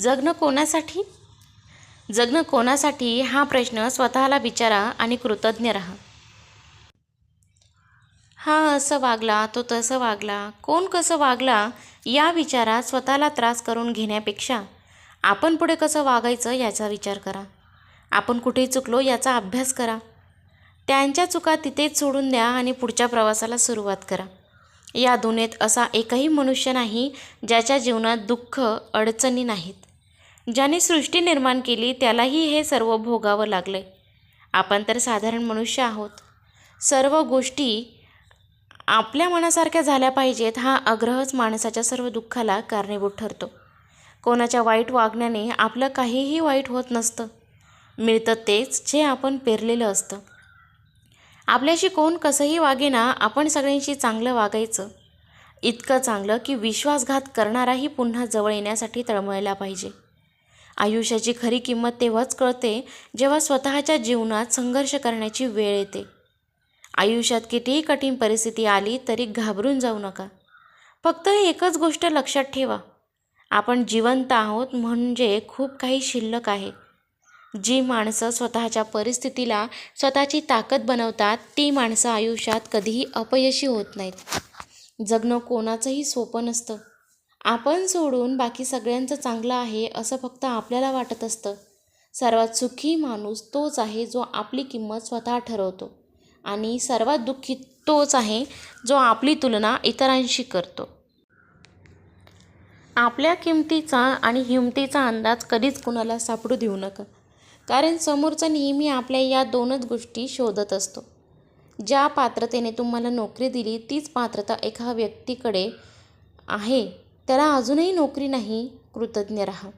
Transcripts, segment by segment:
जगणं कोणासाठी? जगणं कोणासाठी? हा प्रश्न स्वतःला विचारा आणि कृतज्ञ राहा. हा असं वागला तो तसं वागला. कोण कसं वागला या विचारात स्वतःला त्रास करून घेण्यापेक्षा. आपण पुढे कसं वागायचं याचा विचार करा. आपण कुठे चुकलो याचा अभ्यास करा. त्यांच्या चुका तिथेच सोडून द्या आणि पुढच्या प्रवासाला सुरुवात करा. या दुनियेत असा एकही मनुष्य नाही ज्याच्या जीवनात दुःख अडचणी नाहीत. ज्याने सृष्टी निर्माण केली त्यालाही हे सर्व भोगावं लागलं आपण तर साधारण मनुष्य आहोत. सर्व गोष्टी आपल्या मनासारख्या झाल्या पाहिजेत हा आग्रहच माणसाच्या सर्व दुःखाला कारणीभूत ठरतो. कोणाच्या वाईट वागण्याने आपलं काहीही वाईट होत नसतं. मिळतं तेच जे आपण पेरलेलं असतं. आपल्याशी कोण कसंही वागेना आपण सगळ्यांशी चांगलं वागायचं. इतकं चांगलं की विश्वासघात करणाराही पुन्हा जवळ येण्यासाठी तळमळला पाहिजे. आयुष्याची खरी किंमत तेव्हाच कळते जेव्हा स्वतःच्या जीवनात संघर्ष करण्याची वेळ येते. आयुष्यात कितीही कठीण परिस्थिती आली तरी घाबरून जाऊ नका. फक्त एकच गोष्ट लक्षात ठेवा. आपण जिवंत आहोत म्हणजे खूप काही शिल्लक आहे. जी माणसं स्वतःच्या परिस्थितीला स्वतःची ताकद बनवतात ती माणसं आयुष्यात कधीही अपयशी होत नाहीत. जगणं कोणाचंही सोपं नसतं. आपण सोडून बाकी सगळ्यांचं चांगलं आहे असं फक्त आपल्याला वाटत असतं. सर्वात सुखी माणूस तोच आहे जो आपली किंमत स्वतः ठरवतो. आणि सर्वात दुःखी तोच आहे जो आपली तुलना इतरांशी करतो. आपल्या किमतीचा आणि हिमतीचा अंदाज कधीच कुणाला सापडू देऊ नका. कारण समोरचा नेहमी आपल्या या दोनच गोष्टी शोधत असतो. ज्या पात्रतेने तुम्हाला नोकरी दिली तीच पात्रता एका व्यक्तीकडे आहे. त्याला अजूनही नोकरी नाही कृतज्ञ राहा.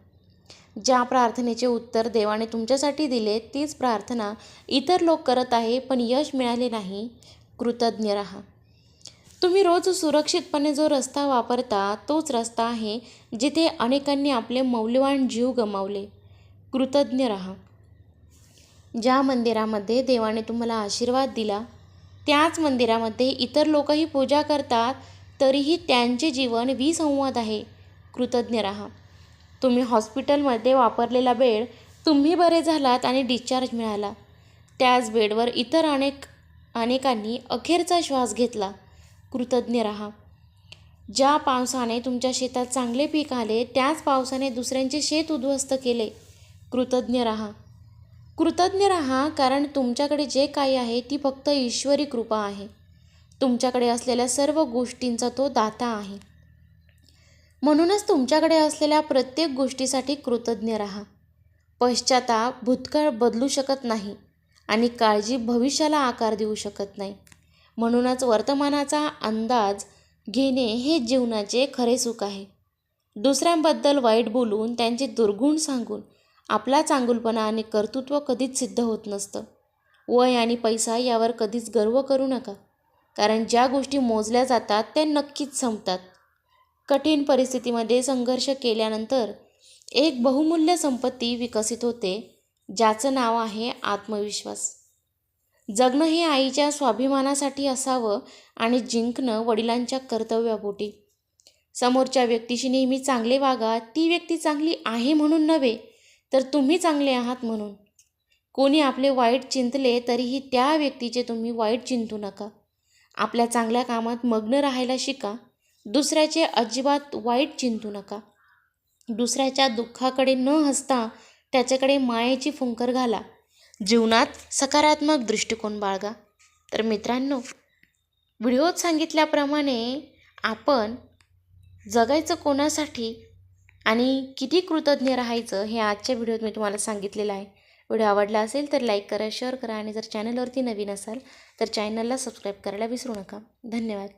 ज्या प्रार्थनेचे उत्तर देवाने तुमच्यासाठी दिले तीच प्रार्थना इतर लोक करत आहे पण यश मिळाले नाही कृतज्ञ राहा. तुम्ही रोज सुरक्षितपणे जो रस्ता वापरता तोच रस्ता आहे जिथे अनेकांनी आपले मौल्यवान जीव गमावले. कृतज्ञ राहा. ज्या मंदिरामध्ये देवाने तुम्हाला आशीर्वाद दिला त्याच मंदिरामध्ये इतर लोकही पूजा करतात तरीही त्यांचे जीवन विसंवाद आहे. कृतज्ञ राहा. तुम्ही हॉस्पिटलमध्ये वापरलेला बेड तुम्ही बरे झालात आणि डिस्चार्ज मिळाला. त्याच बेडवर इतर अनेक अनेकांनी अखेरचा श्वास घेतला. कृतज्ञ राहा. ज्या पावसाने तुमच्या शेतात चांगले पीक आले त्याच पावसाने दुसऱ्यांचे शेत उद्ध्वस्त केले. कृतज्ञ राहा. कृतज्ञ राहा कारण तुमच्याकडे जे काही आहे ती फक्त ईश्वरी कृपा आहे. तुमच्याकडे असलेल्या सर्व गोष्टींचा तो दाता आहे. म्हणूनच तुमच्याकडे असलेल्या प्रत्येक गोष्टीसाठी कृतज्ञ राहा. पश्चाताप भूतकाळ बदलू शकत नाही आणि काळजी भविष्याला आकार देऊ शकत नाही. म्हणूनच वर्तमानाचा अंदाज घेणे हे जीवनाचे खरे सुख आहे. दुसऱ्यांबद्दल वाईट बोलून त्यांचे दुर्गुण सांगून आपला चांगुलपणा आणि कर्तृत्व कधीच सिद्ध होत नसतं. वय आणि पैसा यावर कधीच गर्व करू नका. कारण ज्या गोष्टी मोजल्या जातात त्या नक्कीच संपतात. कठीण परिस्थितीमध्ये संघर्ष केल्यानंतर एक बहुमूल्य संपत्ती विकसित होते ज्याचं नाव आहे आत्मविश्वास. जगणं हे आईच्या स्वाभिमानासाठी असावं आणि जिंकणं वडिलांच्या कर्तव्यापोटी. समोरच्या व्यक्तीशी नेहमी चांगले वागा ती व्यक्ती चांगली आहे म्हणून नव्हे तर तुम्ही चांगले आहात म्हणून. कोणी आपले वाईट चिंतले तरीही त्या व्यक्तीचे तुम्ही वाईट चिंतू नका. आपल्या चांगल्या कामात मग्न राहायला शिका. दुसऱ्याचे अजिबात वाईट चिंतू नका. दुसऱ्याच्या दुःखाकडे न हसता त्याच्याकडे मायेची फुंकर घाला. जीवनात सकारात्मक दृष्टिकोन बाळगा. तर मित्रांनो व्हिडिओत सांगितल्याप्रमाणे आपण जगायचं कोणासाठी आणि किती कृतज्ञ राहायचं हे आजच्या व्हिडिओत मी तुम्हाला सांगितलेलं आहे. व्हिडिओ आवडला असेल तर लाईक करा शेअर करा आणि जर चॅनलवरती नवीन असाल तर चॅनलला सबस्क्राईब करायला विसरू नका. धन्यवाद.